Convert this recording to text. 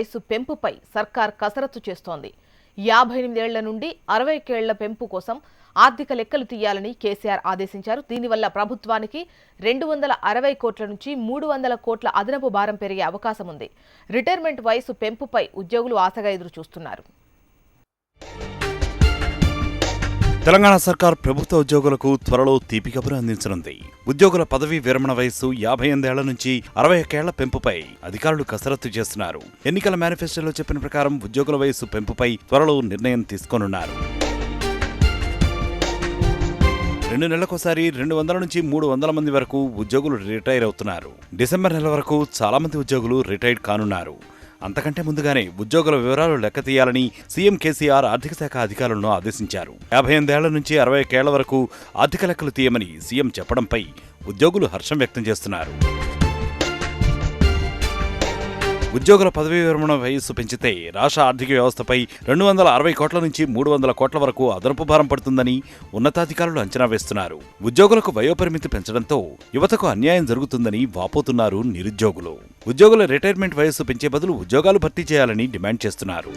వయసు పెంపుపై సర్కార్ కసరత్తు చేస్తోంది. యాభై ఎనిమిదేళ్ళ నుండి అరవై ఏళ్ళ పెంపు కోసం ఆర్థిక లెక్కలు తీయాలని కేసీఆర్ ఆదేశించారు. దీనివల్ల ప్రభుత్వానికి రెండు వందల అరవై కోట్ల నుంచి మూడు వందల కోట్ల అదనపు భారం పెరిగే అవకాశం ఉంది. రిటైర్మెంట్ వయసు పెంపుపై ఉద్యోగులు ఆశగా ఎదురు చూస్తున్నారు తెలంగాణ సర్కార్ ప్రభుత్వ ఉద్యోగులకు త్వరలో తీపి కబురు అందించనుంది. ఉద్యోగుల పదవీ విరమణ వయస్సు యాభై ఎనిమిదేళ్ళ నుంచి అరవై ఒకేళ్ళ పెంపుపై అధికారులు కసరత్తు చేస్తున్నారు. ఎన్నికల మేనిఫెస్టోలో చెప్పిన ప్రకారం ఉద్యోగుల వయస్సు పెంపుపై త్వరలో నిర్ణయం తీసుకోనున్నారు. రెండు నెలలకోసారి రెండు వందల నుంచి మూడు వందల మంది వరకు ఉద్యోగులు రిటైర్ అవుతున్నారు. డిసెంబర్ నెల వరకు చాలా మంది ఉద్యోగులు రిటైర్డ్ కానున్నారు. అంతకంటే ముందుగానే ఉద్యోగుల వివరాలు లెక్క తీయాలని సీఎం కేసీఆర్ ఆర్థిక శాఖ అధికారులను ఆదేశించారు. యాభై ఎనిమిదేళ్ళ నుంచి అరవై ఒకేళ్ళ వరకు ఆర్థిక లెక్కలు తీయమని సీఎం చెప్పడంపై ఉద్యోగులు హర్షం వ్యక్తం చేస్తున్నారు. ఉద్యోగుల పదవీ విరమణ వయస్సు పెంచితే రాష్ట్ర ఆర్థిక వ్యవస్థపై రెండు వందల అరవై కోట్ల నుంచి మూడు వందల కోట్ల వరకు అదనపు భారం పడుతుందని ఉన్నతాధికారులు అంచనా వేస్తున్నారు. ఉద్యోగులకు వయోపరిమితి పెంచడంతో యువతకు అన్యాయం జరుగుతుందని వాపోతున్నారు నిరుద్యోగులు. ఉద్యోగుల రిటైర్మెంట్ వయస్సు పెంచే బదులు ఉద్యోగాలు భర్తీ చేయాలని డిమాండ్ చేస్తున్నారు.